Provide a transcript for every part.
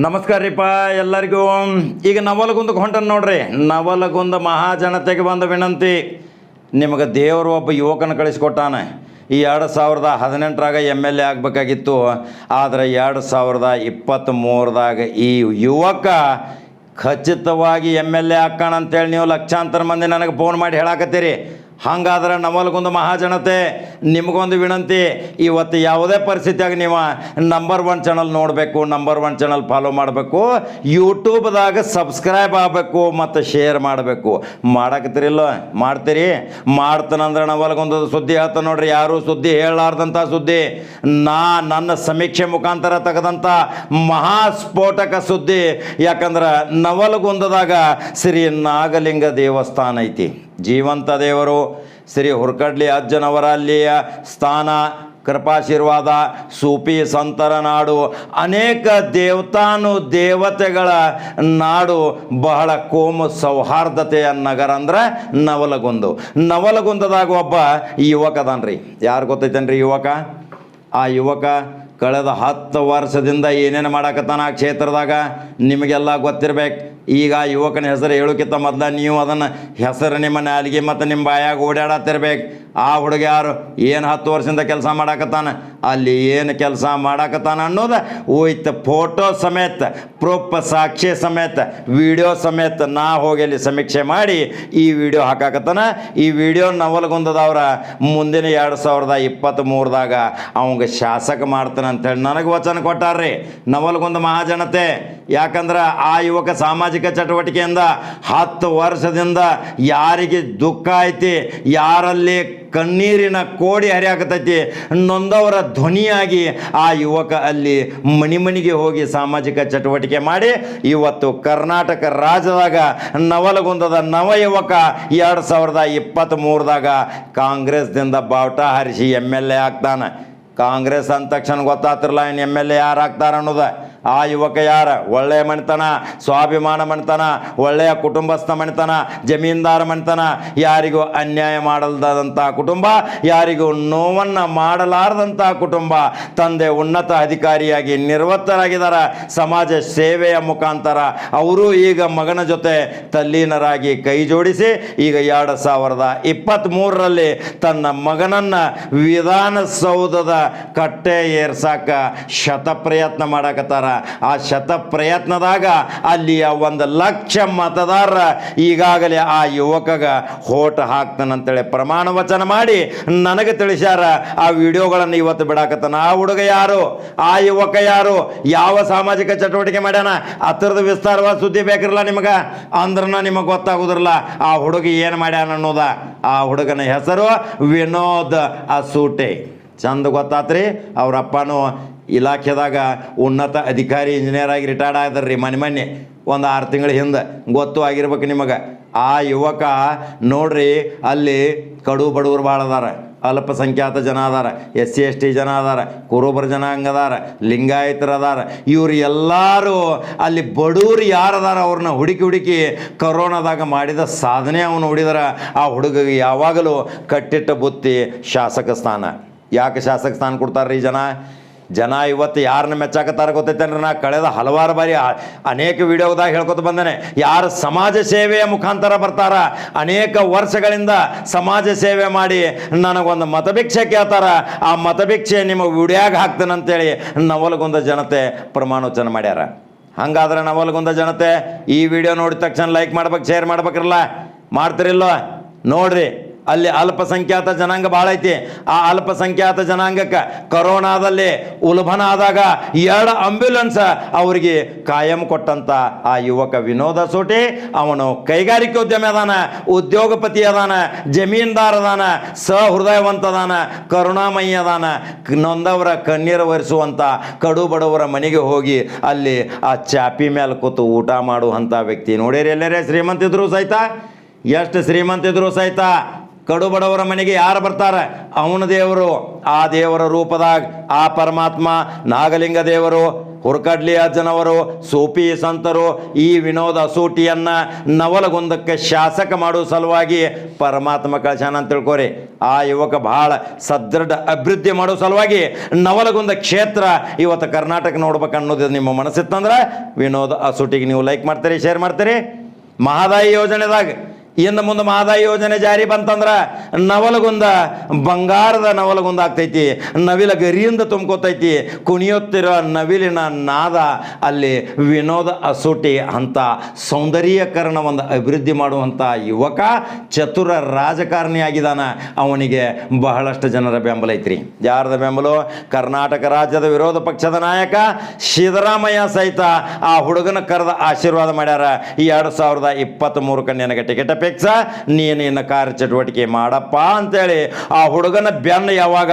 ನಮಸ್ಕಾರ ರೀಪ, ಎಲ್ಲರಿಗೂ. ಈಗ ನವಲಗುಂದಕ್ಕೆ ಹೊಂಟನ್ ನೋಡ್ರಿ. ನವಲಗುಂದ ಮಹಾಜನತೆಗೆ ಬಂದ ವಿನಂತಿ, ನಿಮಗೆ ದೇವರು ಒಬ್ಬ ಯುವಕನ ಕಳಿಸ್ಕೊಟ್ಟಾನೆ. ಈ ಎರಡು ಸಾವಿರದ ಹದಿನೆಂಟರಾಗ ಎಂ ಎಲ್ ಎ ಆಗಬೇಕಾಗಿತ್ತು. ಆದರೆ ಎರಡು ಸಾವಿರದ ಇಪ್ಪತ್ತ್ಮೂರದಾಗ ಈ ಯುವಕ ಖಚಿತವಾಗಿ ಎಂ ಎಲ್ ಎ ಹಾಕೋಣ ಅಂತೇಳಿ ನೀವು ಲಕ್ಷಾಂತರ ಮಂದಿ ನನಗೆ ಫೋನ್ ಮಾಡಿ ಹೇಳಾಕತ್ತೀರಿ. ಹಾಗಾದ್ರೆ ನಮ್ಮಲ್ಗೊಂದು ಮಹಾಜನತೆ, ನಿಮಗೊಂದು ವಿನಂತಿ, ಇವತ್ತು ಯಾವುದೇ ಪರಿಸ್ಥಿತಿಯಾಗ ನೀವು ನಂಬರ್ ಒನ್ ಚಾನಲ್ ನೋಡಬೇಕು ನಂಬರ್ ಒನ್ ಚಾನಲ್ ಫಾಲೋ ಮಾಡಬೇಕು ಯೂಟ್ಯೂಬ್ದಾಗ ಸಬ್ಸ್ಕ್ರೈಬ್ ಆಗಬೇಕು, ಮತ್ತು ಶೇರ್ ಮಾಡಬೇಕು. ಮಾಡಕತ್ತಿರಿಲ್ಲ ಮಾಡ್ತೀರಿ? ಮಾಡ್ತಾನಂದ್ರೆ ನಮ್ಮಲ್ಗೊಂದು ಸುದ್ದಿ ಹೇಳ್ತಾನೆ ನೋಡ್ರಿ, ಯಾರು ಸುದ್ದಿ ಹೇಳಲಾರ್ದಂಥ ಸುದ್ದಿ, ನಾ ನನ್ನ ಸಮೀಕ್ಷೆ ಮುಖಾಂತರ ತೆಗೆದಂಥ ಮಹಾಸ್ಫೋಟಕ ಸುದ್ದಿ, ಯಾಕಂದ್ರೆ ನವಲಗುಂದದಾಗ ಶ್ರೀ ನಾಗಲಿಂಗ ದೇವಸ್ಥಾನ ಐತಿ. ಜೀವಂತ ದೇವರು ಶ್ರೀ ಹುರ್ಕಡ್ಲಿ ಅಜ್ಜನವರ ಅಲ್ಲಿಯ ಸ್ಥಾನ, ಕೃಪಾಶೀರ್ವಾದ ಸೂಪಿ ಸಂತರ ನಾಡು, ಅನೇಕ ದೇವತಾನು ದೇವತೆಗಳ ನಾಡು, ಬಹಳ ಕೋಮು ಸೌಹಾರ್ದತೆಯ ನಗರ ಅಂದ್ರೆ ನವಲಗುಂದು. ನವಲಗುಂದದಾಗ ಒಬ್ಬ ಯುವಕ ಅದನ್ರಿ. ಯಾರು ಗೊತ್ತೈತೇನ್ರಿ ಯುವಕ? ಆ ಯುವಕ ಕಳೆದ ಹತ್ತು ವರ್ಷದಿಂದ ಏನೇನು ಮಾಡಾಕತ್ತಾನ ಆ ಕ್ಷೇತ್ರದಾಗ? ನಿಮಗೆಲ್ಲ ಗೊತ್ತಿರ್ಬೇಕು. ಈಗ ಯುವಕನ ಹೆಸರು ಹೇಳೋಕ್ಕಿಂತ ಮೊದಲ ನೀವು ಅದನ್ನು ಹೆಸರು ನಿಮ್ಮ ನಾಲಿಗೆ ಮತ್ತು ನಿಮ್ಮ ಬಾಯಾಗ ಓಡಾಡತ್ತಿರ್ಬೇಕು ಆ ಹುಡುಗ ಯಾರು? ಏನು ಹತ್ತು ವರ್ಷದಿಂದ ಕೆಲಸ ಮಾಡಾಕತ್ತಾನ? ಅಲ್ಲಿ ಏನು ಕೆಲಸ ಮಾಡಾಕತ್ತಾನ ಅನ್ನೋದು ಹೋಯ್ತು ಫೋಟೋ ಸಮೇತ, ಪ್ರೂಫ್ ಸಾಕ್ಷಿ ಸಮೇತ, ವಿಡಿಯೋ ಸಮೇತ ನಾ ಹೋಗಿ ಅಲ್ಲಿ ಸಮೀಕ್ಷೆ ಮಾಡಿ ಈ ವಿಡಿಯೋ ಹಾಕಾಕತ್ತಾನ. ಈ ವಿಡಿಯೋ ನವಲಗುಂದದವ್ರ ಮುಂದಿನ ಎರಡು ಸಾವಿರದ ಇಪ್ಪತ್ತ್ಮೂರದಾಗ ಅವಂಗೆ ಶಾಸಕ ಮಾಡ್ತಾನೆ ಅಂತೇಳಿ ನನಗೆ ವಚನ ಕೊಟ್ಟಾರ್ರಿ. ನವಲಗುಂದ ಮಹಾಜನತೆ. ಯಾಕಂದ್ರೆ ಆ ಯುವಕ ಸಾಮಾಜಿಕ ಚಟುವಟಿಕೆಯಿಂದ ಹತ್ತು ವರ್ಷದಿಂದ ಯಾರಿಗೆ ದುಃಖ ಐತಿ, ಯಾರಲ್ಲಿ ಕಣ್ಣೀರಿನ ಕೋಡಿ ಹರಿಯಾಕತೈತಿ, ನೊಂದವರ ಧ್ವನಿಯಾಗಿ ಆ ಯುವಕ ಅಲ್ಲಿ ಮಣಿಮಣಿಗೆ ಹೋಗಿ ಸಾಮಾಜಿಕ ಚಟುವಟಿಕೆ ಮಾಡಿ, ಇವತ್ತು ಕರ್ನಾಟಕ ರಾಜ್ಯದಾಗ ನವಲಗುಂದದ ನವ ಯುವಕ ಎರಡು ಸಾವಿರದ ಇಪ್ಪತ್ತ್ಮೂರದಾಗ ಕಾಂಗ್ರೆಸ್ದಿಂದ ಬಾವುಟ ಹರಿಸಿ ಎಂ ಎಲ್ ಎ ಆಗ್ತಾನೆ. ಕಾಂಗ್ರೆಸ್ ಅಂದ ತಕ್ಷಣ ಗೊತ್ತಾತಿರಲ್ಲ ಇನ್ನು ಎಂ ಎಲ್ ಎ ಯಾರು ಆಗ್ತಾರ ಅನ್ನೋದು. ಆ ಯುವಕ ಯಾರ? ಒಳ್ಳೆಯ ಮಣಿತನ ಸ್ವಾಭಿಮಾನ ಮಣಿತನ ಒಳ್ಳೆಯ ಕುಟುಂಬಸ್ಥ ಮಣಿತನ ಜಮೀನ್ದಾರ ಮಣಿತನ ಯಾರಿಗೂ ಅನ್ಯಾಯ ಮಾಡಲ್ದಾದಂಥ ಕುಟುಂಬ, ಯಾರಿಗೂ ನೋವನ್ನು ಮಾಡಲಾರದಂಥ ಕುಟುಂಬ, ತಂದೆ ಉನ್ನತ ಅಧಿಕಾರಿಯಾಗಿ ನಿರ್ವತ್ತರಾಗಿದ್ದಾರೆ. ಸಮಾಜ ಸೇವೆಯ ಮುಖಾಂತರ ಅವರು ಈಗ ಮಗನ ಜೊತೆ ತಲ್ಲೀನರಾಗಿ ಕೈ ಜೋಡಿಸಿ, ಈಗ ಎರಡು ಸಾವಿರದ ಇಪ್ಪತ್ತ್ಮೂರರಲ್ಲಿ ತನ್ನ ಮಗನನ್ನು ವಿಧಾನಸೌಧದ ಕಟ್ಟೆ ಏರ್ಸಾಕ ಶತಪ್ರಯತ್ನ ಮಾಡಕತ್ತಾರ. ಆ ಶತ ಪ್ರಯತ್ನದಾಗ ಅಲ್ಲಿಯ ಒಂದು ಲಕ್ಷ ಮತದಾರರ ಈಗಾಗಲೇ ಆ ಯುವಕಗ ಹೋಟ ಹಾಕ್ತಾನಂತೇಳಿ ಪ್ರಮಾಣ ವಚನ ಮಾಡಿ ನನಗೆ ತಿಳಿಸ್ಯಾರ, ಆ ವಿಡಿಯೋಗಳನ್ನು ಇವತ್ತು ಬಿಡಾಕತ್ತಾನ ಆ ಹುಡುಗ ಯಾರು? ಆ ಯುವಕ ಯಾರು? ಯಾವ ಸಾಮಾಜಿಕ ಚಟುವಟಿಕೆ ಮಾಡ್ಯಾನ? ಹತ್ತಿರದ ವಿಸ್ತಾರವಾದ ಸುದ್ದಿ ಬೇಕಿರಲ್ಲ ನಿಮಗೆ? ಅಂದ್ರನ ನಿಮಗೆ ಗೊತ್ತಾಗುದಿರಲ್ಲ ಆ ಹುಡುಗ ಏನು ಮಾಡ್ಯಾನ ಅನ್ನೋದ. ಆ ಹುಡುಗನ ಹೆಸರು ವಿನೋದ್ ಅಸೂಟೆ. ಚಂದ ಗೊತ್ತಾತ್ರಿ ಅವ್ರ ಅಪ್ಪನೂ ಇಲಾಖೆದಾಗ ಉನ್ನತ ಅಧಿಕಾರಿ ಇಂಜಿನಿಯರ್ ಆಗಿ ರಿಟೈರ್ಡ್ ಆದ್ರಿ ರೀ ಮನೆ. ಮೊನ್ನೆ ಒಂದು ಆರು ತಿಂಗಳ ಹಿಂದೆ. ಗೊತ್ತು ಆಗಿರ್ಬೇಕು ನಿಮಗೆ. ಆ ಯುವಕ ನೋಡ್ರಿ, ಅಲ್ಲಿ ಕಡು ಬಡವರು ಭಾಳ ಅದಾರ. ಅಲ್ಪಸಂಖ್ಯಾತ ಜನ ಅದಾರ. ಎಸ್ ಸಿ, ಎಸ್ ಟಿ ಜನ ಅದಾರ. ಕುರುಬರ ಜನಾಂಗ ಅದಾರ. ಲಿಂಗಾಯತರು ಅದಾರ. ಇವರು ಎಲ್ಲರೂ ಅಲ್ಲಿ ಬಡವರು ಯಾರು ಅದಾರ ಅವ್ರನ್ನ ಹುಡುಕಿ ಹುಡುಕಿ ಕರೋನಾದಾಗ ಮಾಡಿದ ಸಾಧನೆ ಅವನು ಹುಡಿದರ ಆ ಹುಡುಗ ಯಾವಾಗಲೂ ಕಟ್ಟಿಟ್ಟ ಬುತ್ತಿ ಶಾಸಕ ಸ್ಥಾನ. ಯಾಕೆ ಶಾಸಕ ಸ್ಥಾನ ಕೊಡ್ತಾರ್ರಿ ಜನ? ಜನ ಇವತ್ತು ಯಾರನ್ನ ಮೆಚ್ಚಾಕತ್ತಾರ ಗೊತ್ತೈತೇನ್ರಿ? ನಾ ಕಳೆದ ಹಲವಾರು ಬಾರಿ ಅನೇಕ ವಿಡಿಯೋದಾಗ ಹೇಳ್ಕೊತ ಬಂದೇನೆ. ಯಾರು ಸಮಾಜ ಸೇವೆಯ ಮುಖಾಂತರ ಬರ್ತಾರ? ಅನೇಕ ವರ್ಷಗಳಿಂದ ಸಮಾಜ ಸೇವೆ ಮಾಡಿ ನನಗೊಂದು ಮತಭಿಕ್ಷೆ ಕೇಳ್ತಾರ. ಆ ಮತಭಿಕ್ಷೆ ನಿಮ್ಮ ವಿಡಿಯೋಗ ಹಾಕ್ತೇನಂತೇಳಿ ನವಲಗುಂದ ಜನತೆ ಪ್ರಮಾಣೋಚನ ಮಾಡ್ಯಾರ. ಹಂಗಾದ್ರೆ ನವಲಗುಂದ ಜನತೆ, ಈ ವಿಡಿಯೋ ನೋಡಿದ ತಕ್ಷಣ ಲೈಕ್ ಮಾಡ್ಬೇಕು ಶೇರ್ ಮಾಡ್ಬೇಕಿರಲ್ಲ? ಮಾಡ್ತಿರಿಲ್ವ ನೋಡ್ರಿ. ಅಲ್ಲಿ ಅಲ್ಪಸಂಖ್ಯಾತ ಜನಾಂಗ ಭಾಳ ಐತಿ. ಆ ಅಲ್ಪಸಂಖ್ಯಾತ ಜನಾಂಗಕ್ಕೆ ಕರೋನಾದಲ್ಲಿ ಉಲ್ಬಣ ಆದಾಗ ಎರಡು ಆಂಬ್ಯುಲೆನ್ಸ್ ಅವರಿಗೆ ಕಾಯಂ ಕೊಟ್ಟಂತ ಆ ಯುವಕ ವಿನೋದ ಸೋಟಿ. ಅವನು ಕೈಗಾರಿಕೋದ್ಯಮಿ ಅದಾನ, ಉದ್ಯೋಗಪತಿ ಅದಾನ, ಜಮೀನ್ದಾರ್ ಅದಾನ ಸಹೃದಯವಂತ ಅದಾನ ಕರುಣಾಮಯಿ ಅದಾನ, ನೊಂದವರ ಕಣ್ಣೀರು ಒರೆಸುವಂಥ ಕಡು ಬಡವರ ಮನೆಗೆ ಹೋಗಿ ಅಲ್ಲಿ ಆ ಚಾಪಿ ಮೇಲೆ ಕೂತು ಊಟ ಮಾಡುವಂಥ ವ್ಯಕ್ತಿ ನೋಡಿರಿ ಎಲ್ಲರೇ ಶ್ರೀಮಂತಿದ್ರು ಸಹಿತ? ಎಷ್ಟು ಶ್ರೀಮಂತಿದ್ರು ಸಹಿತ? ಕಡು ಬಡವರ ಮನೆಗೆ ಯಾರು ಬರ್ತಾರೆ? ಅವನ ದೇವರು. ಆ ದೇವರ ರೂಪದಾಗ ಆ ಪರಮಾತ್ಮ, ನಾಗಲಿಂಗ ದೇವರು ಹುರ್ಕಡ್ಲಿ ಅಜ್ಜನವರು ಸೋಪಿ ಸಂತರು, ಈ ವಿನೋದ ಅಸೂಟಿಯನ್ನ ನವಲಗುಂದಕ್ಕೆ ಶಾಸಕ ಮಾಡುವ ಸಲುವಾಗಿ ಪರಮಾತ್ಮ ಕಳಶಾನ ಅಂತ ತಿಳ್ಕೊರಿ. ಆ ಯುವಕ ಬಹಳ ಸದೃಢ ಅಭಿವೃದ್ಧಿ ಮಾಡೋ ಸಲುವಾಗಿ ನವಲಗುಂದ ಕ್ಷೇತ್ರ ಇವತ್ತು ಕರ್ನಾಟಕ ನೋಡ್ಬೇಕು ಅನ್ನೋದು ನಿಮ್ಮ ಮನಸ್ಸಿತ್ತಂದ್ರೆ ವಿನೋದ ಅಸೂಟಿಗೆ ನೀವು ಲೈಕ್ ಮಾಡ್ತೀರಿ ಶೇರ್ ಮಾಡ್ತೀರಿ. ಮಹದಾಯಿ ಯೋಜನೆದಾಗ ಇನ್ನು ಮುಂದೆ ಮಾದಾ ಯೋಜನೆ ಜಾರಿ ಬಂತಂದ್ರೆ ನವಲಗುಂದ, ಬಂಗಾರದ ನವಲಗುಂದ ಆಗ್ತೈತಿ. ನವಿಲ ಗರಿಯಿಂದ ತುಂಬ್ಕೋತೈತಿ. ಕುಣಿಯುತ್ತಿರೋ ನವಿಲಿನ ನಾದ ಅಲ್ಲಿ ವಿನೋದ ಅಸೂಟಿ ಅಂತ ಸೌಂದರ್ಯೀಕರಣ ಒಂದು ಅಭಿವೃದ್ಧಿ ಮಾಡುವಂಥ ಯುವಕ ಚತುರ ರಾಜಕಾರಣಿ ಆಗಿದ್ದಾನ. ಅವನಿಗೆ ಬಹಳಷ್ಟು ಜನರ ಬೆಂಬಲ ಐತ್ರಿ. ಯಾರದ ಬೆಂಬಲ? ಕರ್ನಾಟಕ ರಾಜ್ಯದ ವಿರೋಧ ಪಕ್ಷದ ನಾಯಕ ಸಿದ್ದರಾಮಯ್ಯ ಸಹಿತ ಆ ಹುಡುಗನ ಕರೆದ ಆಶೀರ್ವಾದ ಮಾಡ್ಯಾರ. ಎರಡು ಸಾವಿರದ ಇಪ್ಪತ್ತ್ಮೂರಕ್ಕೆ ನಿನಗೆ ಟಿಕೆಟ್ ಅಪೇಕ್ಷ, ನೀನು ಇನ್ನು ಕಾರ್ಯಚಟುವಟಿಕೆ ಮಾಡಪ್ಪ ಅಂತೇಳಿ ಆ ಹುಡುಗನ ಬೆನ್ನ ಯಾವಾಗ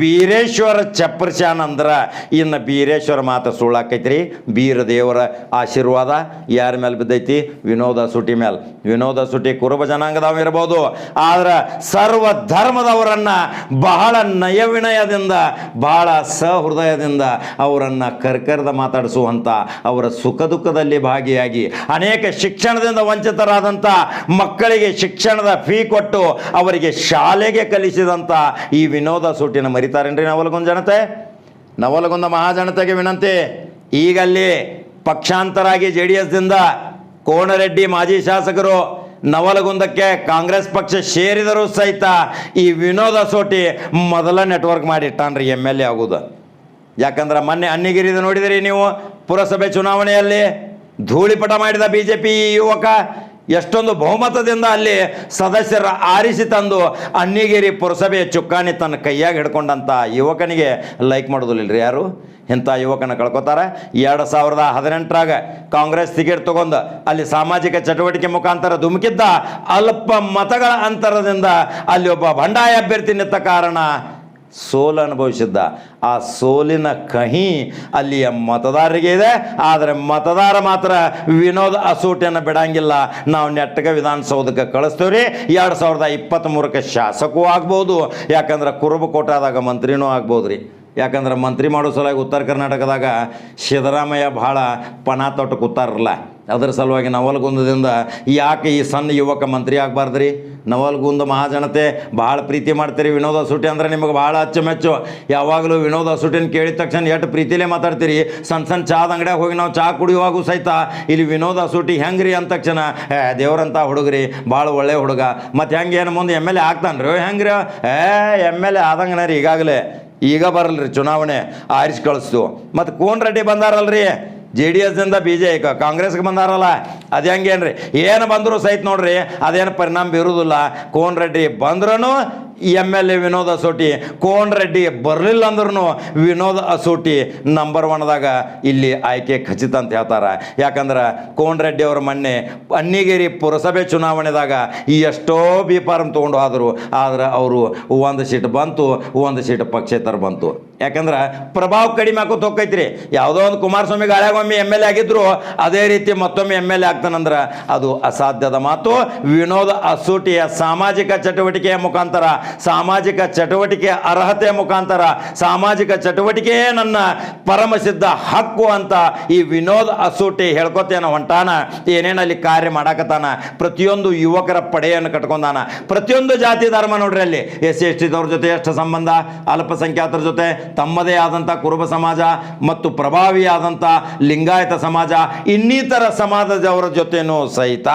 ಬೀರೇಶ್ವರ ಚಪ್ಪರ್ಸ್ಯಾನ ಅಂದ್ರೆ ಇನ್ನು ಬೀರೇಶ್ವರ ಮಾತು ಸುಳ್ಳಾಕೈತ್ರಿ. ಬೀರ ದೇವರ ಆಶೀರ್ವಾದ ಯಾರ ಮೇಲೆ ಬಿದ್ದೈತಿ? ವಿನೋದ ಸುಟಿ ಮೇಲೆ ವಿನೋದ ಸುಟಿ ಕುರುಬ ಜನಾಂಗದವ ಇರ್ಬೋದು. ಆದ್ರೆ ಸರ್ವ ಧರ್ಮದವರನ್ನ ಬಹಳ ನಯವಿನಯದಿಂದ, ಬಹಳ ಸಹೃದಯದಿಂದ ಅವರನ್ನು ಕರ್ಕರ್ದ ಮಾತಾಡಿಸುವಂಥ ಅವರ ಸುಖ ದುಃಖದಲ್ಲಿ ಭಾಗಿಯಾಗಿ ಅನೇಕ ಶಿಕ್ಷಣದಿಂದ ವಂಚಿತರಾದಂಥ ಮಕ್ಕಳಿಗೆ ಶಿಕ್ಷಣದ ಫೀ ಕೊಟ್ಟು ಅವರಿಗೆ ಶಾಲೆಗೆ ಕಲಿಸಿದಂಥ ಈ ವಿನೋದ ಸೂಟಿನ ಮರಿತಾರೇನ್ರಿ ನವಲಗುಂದ ಜನತೆ? ನವಲಗುಂದ ಮಹಾಜನತೆಗೆ ವಿನಂತಿ. ಈಗಲ್ಲಿ ಪಕ್ಷಾಂತರಾಗಿ ಜೆ ಡಿ ಎಸ್ದಿಂದ ಕೋಣರೆಡ್ಡಿ ಮಾಜಿ ಶಾಸಕರು ನವಲಗುಂದಕ್ಕೆ ಕಾಂಗ್ರೆಸ್ ಪಕ್ಷ ಸೇರಿದರೂ ಸಹಿತ ಈ ವಿನೋದ ಸೋಟಿ ಮೊದಲ ನೆಟ್ವರ್ಕ್ ಮಾಡಿಟ್ಟಾನ್ರಿ ಎಂ ಎಲ್ ಎ ಆಗೋದು. ಯಾಕಂದ್ರೆ ಮೊನ್ನೆ ಅನ್ನಿಗಿರಿದು ನೋಡಿದಿರಿ ನೀವು ಪುರಸಭೆ ಚುನಾವಣೆಯಲ್ಲಿ ಧೂಳಿಪಟ ಮಾಡಿದ ಬಿ ಜೆ ಪಿ ಯುವಕ. ಎಷ್ಟೊಂದು ಬಹುಮತದಿಂದ ಅಲ್ಲಿ ಸದಸ್ಯರ ಆರಿಸಿ ತಂದು ಅನ್ನಿಗಿರಿ ಪುರಸಭೆಯ ಚುಕ್ಕಾಣಿ ತನ್ನ ಕೈಯಾಗಿ ಹಿಡ್ಕೊಂಡಂಥ ಯುವಕನಿಗೆ ಲೈಕ್ ಮಾಡೋದಿಲ್ಲರಿ ಯಾರು? ಇಂಥ ಯುವಕನ ಕಳ್ಕೊತಾರೆ. ಎರಡು ಸಾವಿರದ ಹದಿನೆಂಟರಾಗ ಕಾಂಗ್ರೆಸ್ ಟಿಕೆಟ್ ತಗೊಂಡು ಅಲ್ಲಿ ಸಾಮಾಜಿಕ ಚಟುವಟಿಕೆ ಮುಖಾಂತರ ಧುಮುಕಿದ್ದ ಅಲ್ಪ ಮತಗಳ ಅಂತರದಿಂದ ಅಲ್ಲಿ ಒಬ್ಬ ಬಂಡಾಯ ಅಭ್ಯರ್ಥಿ ನಿಂತ ಕಾರಣ ಸೋಲು ಅನುಭವಿಸಿದ್ದ. ಆ ಸೋಲಿನ ಕಹಿ ಅಲ್ಲಿಯ ಮತದಾರರಿಗೆ ಇದೆ. ಆದರೆ ಮತದಾರ ಮಾತ್ರ ವಿನೋದ ಅಸೂಟಿಯನ್ನು ಬಿಡಂಗಿಲ್ಲ. ನಾವು ನೆಟ್ಟಗೆ ವಿಧಾನಸೌಧಕ್ಕೆ ಕಳಿಸ್ತೇವ್ರಿ ಎರಡು ಸಾವಿರದ ಇಪ್ಪತ್ತ್ಮೂರಕ್ಕೆ ಶಾಸಕವೂ ಆಗ್ಬೋದು. ಯಾಕಂದ್ರೆ ಕುರುಬ ಕೋಟಾದಾಗ ಮಂತ್ರಿನೂ ಆಗ್ಬೋದು ರೀ. ಯಾಕಂದ್ರೆ ಮಂತ್ರಿ ಮಾಡೋ ಸಲುವಾಗಿ ಉತ್ತರ ಕರ್ನಾಟಕದಾಗ ಸಿದ್ದರಾಮಯ್ಯ ಭಾಳ ಪಣ ತೊಟ್ಟು ಕೂತಾರಲ್ಲ ಅದರ ಸಲುವಾಗಿ ನವಲ್ಗುಂದದಿಂದ ಯಾಕೆ ಈ ಸಣ್ಣ ಯುವಕ ಮಂತ್ರಿ ಆಗಬಾರ್ದ್ರಿ. ನವಲ್ಗುಂದ ಮಹಾಜನತೆ ಭಾಳ ಪ್ರೀತಿ ಮಾಡ್ತೀರಿ. ವಿನೋದ ಸುಟಿ ಅಂದ್ರೆ ನಿಮಗೆ ಭಾಳ ಅಚ್ಚುಮೆಚ್ಚು. ಯಾವಾಗಲೂ ವಿನೋದ ಸುಟಿನ ಕೇಳಿದ ತಕ್ಷಣ ಎಷ್ಟು ಪ್ರೀತಿಲೇ ಮಾತಾಡ್ತೀರಿ. ಸಣ್ಣ ಸಣ್ಣ ಚಾದ ಅಂಗಡಿಯಾಗ ಹೋಗಿ ನಾವು ಚಹಾ ಕುಡಿಯುವಾಗೂ ಸಹಿತ ಇಲ್ಲಿ ವಿನೋದ ಸುಟಿ ಹೆಂಗ್ರಿ ಅಂದ ತಕ್ಷಣ, ಏ, ದೇವ್ರಂತ ಹುಡುಗ್ರಿ, ಭಾಳ ಒಳ್ಳೆ ಹುಡುಗ. ಮತ್ತು ಹೆಂಗೆ ಏನು ಮುಂದೆ ಎಂ ಎಲ್ ಎ ಆಗ್ತಾನ್ರಿ ರೀ? ಹೆಂಗ್ರಿ? ಏ, ಎಂ ಎಲ್ ಎ ಆದಂಗನ ರೀ ಈಗಾಗಲೇ. ಈಗ ಬರಲ್ರಿ ಚುನಾವಣೆ. ಆರಿಸಿ ಕಳಿಸ್ತು ಮತ್ತು ಕೋನ್ ರೆಡ್ಡಿ ಬಂದಾರಲ್ರಿ? ಜೆ ಡಿ ಎಸ್ದಿಂದ ಬಿ ಜೆ ಕಾಂಗ್ರೆಸ್ಗೆ ಬಂದಾರಲ್ಲ, ಅದು ಹೆಂಗೇನ್ರಿ? ಏನು ಬಂದರೂ ಸಹಿತ ನೋಡ್ರಿ, ಅದೇನು ಪರಿಣಾಮ ಬೀರುವುದಿಲ್ಲ ಕೋನ್ ರೆಡ್ಡಿ ಬಂದ್ರೂ M L A Vinod Asooti, Kon Reddy ಬರಲಿಲ್ಲ ಅಂದ್ರೂ ವಿನೋದ್ ಅಸೋಟಿ ನಂಬರ್ ಒನ್ದಾಗ ಇಲ್ಲಿ ಆಯ್ಕೆ ಖಚಿತ ಅಂತ ಹೇಳ್ತಾರೆ. ಯಾಕಂದ್ರೆ ಕೋನ್ ರೆಡ್ಡಿ ಅವರು ಮೊನ್ನೆ ಅನ್ನಿಗೇರಿ ಪುರಸಭೆ ಚುನಾವಣೆದಾಗ ಎಷ್ಟೋ ಬಿ ಫಾರ್ಮ್ ತೊಗೊಂಡು ಹೋದರು, ಆದ್ರೆ ಅವರು ಒಂದು ಸೀಟ್ ಬಂತು, ಒಂದು ಸೀಟ್ ಪಕ್ಷೇತರ ಬಂತು. ಯಾಕಂದ್ರೆ ಪ್ರಭಾವ ಕಡಿಮೆ ಹಾಕೋತ ಹೋಗ್ತೈತ್ರಿ. ಯಾವುದೋ ಒಂದು ಕುಮಾರಸ್ವಾಮಿ ಗಾಳಿಯಾಗೊಮ್ಮೆ ಎಂ ಎಲ್ ಎ ಆಗಿದ್ರು, ಅದೇ ರೀತಿ ಮತ್ತೊಮ್ಮೆ ಎಂ ಎಲ್ ಎ ಆಗ್ತಾನಂದ್ರೆ ಅದು ಅಸಾಧ್ಯದ ಮಾತು. ವಿನೋದ ಅಸೂಟಿಯ ಸಾಮಾಜಿಕ ಚಟುವಟಿಕೆಯ ಮುಖಾಂತರ, ಸಾಮಾಜಿಕ ಚಟುವಟಿಕೆಯ ಅರ್ಹತೆಯ ಮುಖಾಂತರ, ಸಾಮಾಜಿಕ ಚಟುವಟಿಕೆಯೇ ನನ್ನ ಪರಮಸಿದ್ಧ ಹಕ್ಕು ಅಂತ ಈ ವಿನೋದ್ ಅಸೂಟಿ ಹೇಳ್ಕೊತೇನ ಹೊಂಟಾನ ಏನೇನು ಅಲ್ಲಿ ಕಾರ್ಯ ಮಾಡಾಕತ್ತಾನ, ಪ್ರತಿಯೊಂದು ಯುವಕರ ಪಡೆಯನ್ನು ಕಟ್ಕೊಂಡಾನ. ಪ್ರತಿಯೊಂದು ಜಾತಿ ಧರ್ಮ ನೋಡ್ರಿ ಅಲ್ಲಿ. ಎಸ್ ಎಸ್ ಟಿದವ್ರ ಜೊತೆ ಎಷ್ಟು ಸಂಬಂಧ, ಅಲ್ಪಸಂಖ್ಯಾತರ ಜೊತೆ ತಮ್ಮದೇ ಆದಂಥ ಕುರುಬ ಸಮಾಜ ಮತ್ತು ಪ್ರಭಾವಿಯಾದಂಥ ಲಿಂಗಾಯತ ಸಮಾಜ, ಇನ್ನಿತರ ಸಮಾಜದವರ ಜೊತೆನೂ ಸಹಿತ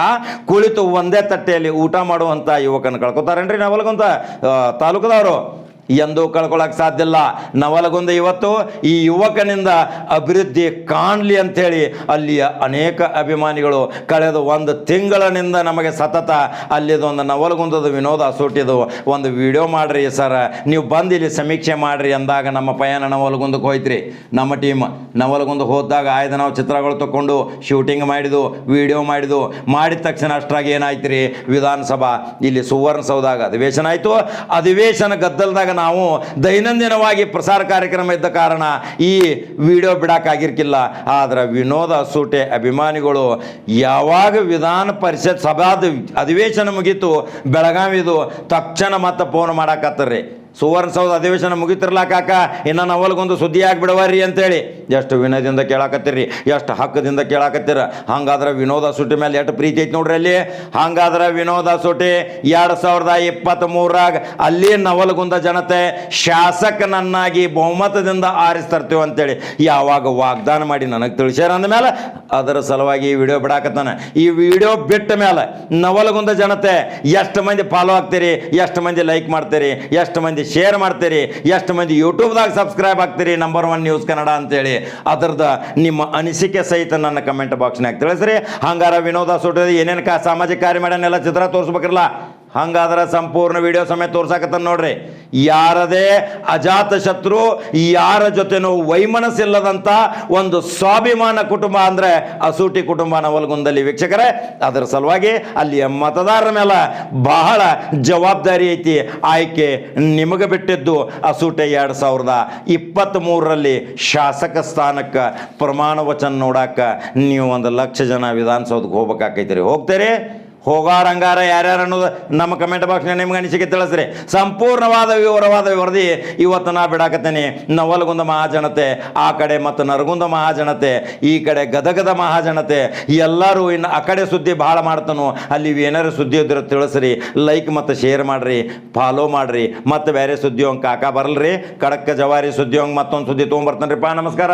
ಕುಳಿತು ಒಂದೇ ತಟ್ಟೆಯಲ್ಲಿ ಊಟ ಮಾಡುವಂಥ ಯುವಕನ ಕಳ್ಕೊತಾರೇನ್ರಿ ನಾವಲ್ಗೊಂತ ತಾಲೂಕದವರು? ಎಂದೂ ಕಳ್ಕೊಳ್ಳೋಕೆ ಸಾಧ್ಯ ಇಲ್ಲ. ನವಲಗುಂದ ಇವತ್ತು ಈ ಯುವಕನಿಂದ ಅಭಿವೃದ್ಧಿ ಕಾಣಲಿ ಅಂಥೇಳಿ ಅಲ್ಲಿಯ ಅನೇಕ ಅಭಿಮಾನಿಗಳು ಕಳೆದ ಒಂದು ತಿಂಗಳಿನಿಂದ ನಮಗೆ ಸತತ ಅಲ್ಲಿದೊಂದು ನವಲಗುಂದದ ವಿನೋದ ಸೂಟಿದು ಒಂದು ವಿಡಿಯೋ ಮಾಡ್ರಿ ಸರ್. ನೀವು ಬಂದು ಇಲ್ಲಿ ಸಮೀಕ್ಷೆ ಮಾಡ್ರಿ ಅಂದಾಗ ನಮ್ಮ ಪಯಣ ನವಲಗುಂದಕ್ಕೆ ಹೋಯ್ತ್ರಿ. ನಮ್ಮ ಟೀಮ್ ನವಲಗುಂದಕ್ಕೆ ಹೋದಾಗ ಆಯ್ದು ನಾವು ಚಿತ್ರಗಳು ತಗೊಂಡು ಶೂಟಿಂಗ್ ಮಾಡಿದ್ದು ವಿಡಿಯೋ ಮಾಡಿದ್ದು ಮಾಡಿದ ತಕ್ಷಣ ಅಷ್ಟಾಗಿ ಏನಾಯ್ತು ರೀ ವಿಧಾನಸಭಾ ಇಲ್ಲಿ ಸುವರ್ಣಸೌಧಾಗ ಅಧಿವೇಶನ ಆಯಿತು. ಅಧಿವೇಶನ ಗದ್ದಲದಾಗ ನಾವು ದೈನಂದಿನವಾಗಿ ಪ್ರಸಾರ ಕಾರ್ಯಕ್ರಮ ಇದ್ದ ಕಾರಣ ಈ ವಿಡಿಯೋ ಬಿಡೋಕ್ಕಾಗಿರ್ಕಿಲ್ಲ ಆದರೆ ವಿನೋದ ಸೂಟೆ ಅಭಿಮಾನಿಗಳು ಯಾವಾಗ ವಿಧಾನ ಪರಿಷತ್ ಸಭಾದ ಅಧಿವೇಶನ ಮುಗೀತು, ಬೆಳಗಾವಿದು ತಕ್ಷಣ ಮತ್ತೆ ಫೋನ್ ಮಾಡಾಕತ್ತರ್ರಿ. ಸುವರ್ಣಸೌಧ ಅಧಿವೇಶನ ಮುಗಿತಿರ್ಲಾ ಕಾಕ? ಇನ್ನು ನವಲ್ಗೊಂದು ಸುದ್ದಿ ಆಗಿಬಿಡವರಿ ಅಂತೇಳಿ. ಎಷ್ಟು ವಿನಯದಿಂದ ಕೇಳಾಕತ್ತೀರಿ? ಎಷ್ಟು ಹಕ್ಕದಿಂದ ಕೇಳಾಕತ್ತೀರ? ಹಂಗಾದ್ರೆ ವಿನೋದ ಸುಟಿ ಮೇಲೆ ಎಷ್ಟು ಪ್ರೀತಿ ಐತಿ ನೋಡ್ರಿ ಅಲ್ಲಿ. ಹಂಗಾದ್ರೆ ವಿನೋದ ಸುಟಿ ಎರಡು ಸಾವಿರದ ಇಪ್ಪತ್ತ್ಮೂರಾಗ ಅಲ್ಲಿ ನವಲಗುಂದ ಜನತೆ ಶಾಸಕನನ್ನಾಗಿ ಬಹುಮತದಿಂದ ಆರಿಸ್ತರ್ತೀವಿ ಅಂತೇಳಿ. ಯಾವಾಗ ವಾಗ್ದಾನ ಮಾಡಿ ನನಗೆ ತಿಳಿಸ್ಯಾರ ಅಂದಮೇಲೆ ಅದರ ಸಲುವಾಗಿ ಈ ವಿಡಿಯೋ ಬಿಡಾಕತ್ತಾನೆ. ಈ ವಿಡಿಯೋ ಬಿಟ್ಟ ಮೇಲೆ ನವಲಗುಂದ ಜನತೆ ಎಷ್ಟು ಮಂದಿ ಫಾಲೋ ಆಗ್ತೀರಿ? ಎಷ್ಟು ಮಂದಿ ಲೈಕ್ ಮಾಡ್ತೀರಿ? ಎಷ್ಟು ಮಂದಿ ಶೇರ್ ಮಾಡ್ತೀರಿ. ಎಷ್ಟು ಮಂದಿ ಯೂಟ್ಯೂಬ್ದಾಗ ಸಬ್ಸ್ಕ್ರೈಬ್ ಆಗ್ತೀರಿ ನಂಬರ್ ಒನ್ ನ್ಯೂಸ್ ಕನ್ನಡ ಅಂತೇಳಿ. ಅದರದ್ದು ನಿಮ್ಮ ಅನಿಸಿಕೆ ಸಹಿತ ನನ್ನ ಕಮೆಂಟ್ ಬಾಕ್ಸ್ನಾಗ ತಿಳಿಸ್ರಿ. ಹಂಗಾರ ವಿನೋದ ಸುಟ್ಟದ. ಏನೇನು ಕಾ ಸಾಮಾಜಿಕ ಕಾರ್ಯ ಮಾಡ್ಯಾನೆಲ್ಲ ಚಿತ್ರ ತೋರಿಸ್ಬೇಕಿರಲ್ಲ ಹಂಗಾದ್ರೆ ಸಂಪೂರ್ಣ ವಿಡಿಯೋ ಸಮೇತ ತೋರ್ಸಾಕತ್ತ ನೋಡ್ರಿ. ಯಾರದೇ ಅಜಾತ ಶತ್ರು, ಯಾರ ಜೊತೆನೂ ವೈಮನಸ್ಸಿಲ್ಲದಂಥ ಒಂದು ಸ್ವಾಭಿಮಾನ ಕುಟುಂಬ ಅಂದ್ರೆ ಅಸೂಟಿ ಕುಟುಂಬ ನವಲ್ಗುಂದಲ್ಲಿ ವೀಕ್ಷಕರೇ, ಅದರ ಸಲುವಾಗಿ ಅಲ್ಲಿಯ ಮತದಾರರ ಮೇಲೆ ಬಹಳ ಜವಾಬ್ದಾರಿ ಐತಿ. ಆಯ್ಕೆ ನಿಮಗೆ ಬಿಟ್ಟಿದ್ದು ಅಸೂಟೆ ಎರಡು ಸಾವಿರದ ಇಪ್ಪತ್ತ್ಮೂರರಲ್ಲಿ ಶಾಸಕ ಸ್ಥಾನಕ್ಕೆ ಪ್ರಮಾಣ ವಚನ ನೋಡಾಕ ನೀವು ಒಂದು ಲಕ್ಷ ಜನ ವಿಧಾನಸೌಧಕ್ಕೆ ಹೋಗ್ಬೇಕಾಕೈತ್ರಿ ಹೋಗ್ತೀರಿ? ಹೋಗಾರ ಹಂಗಾರ ಯಾರ್ಯಾರು ಅನ್ನೋದು ನಮ್ಮ ಕಮೆಂಟ್ ಬಾಕ್ಸ್ನ ನಿಮ್ಗೆ ಅನಿಸಿಕೆ ತಿಳಿಸ್ರಿ. ಸಂಪೂರ್ಣವಾದ ವಿವರವಾದ ವರದಿ ಇವತ್ತು ನಾ ಬಿಡಾಕತ್ತೇನೆ. ನವಲಗುಂದ ಮಹಾಜನತೆ, ಆ ಕಡೆ ಮತ್ತು ನರಗುಂದ ಮಹಾಜನತೆ, ಈ ಕಡೆ ಗದಗದ ಮಹಾಜನತೆ, ಎಲ್ಲರೂ ಇನ್ನು ಆ ಕಡೆ ಸುದ್ದಿ ಭಾಳ ಮಾಡ್ತಾನೋ. ಅಲ್ಲಿ ಏನಾರು ಸುದ್ದಿ ಇದ್ರೆ ತಿಳಿಸ್ರಿ ಲೈಕ್ ಮತ್ತು ಶೇರ್ ಮಾಡಿರಿ ಫಾಲೋ ಮಾಡಿರಿ, ಮತ್ತು ಬೇರೆ ಸುದ್ದಿ ಹಂಗೆ ಕಾಕ ಬರಲ್ರಿ. ಕಡಕ ಜವಾರಿ ಸುದ್ದಿ ಹಂಗೆ ಮತ್ತೊಂದು ಸುದ್ದಿ ತೊಗೊಂಬರ್ತಾನೆ ನಮಸ್ಕಾರ.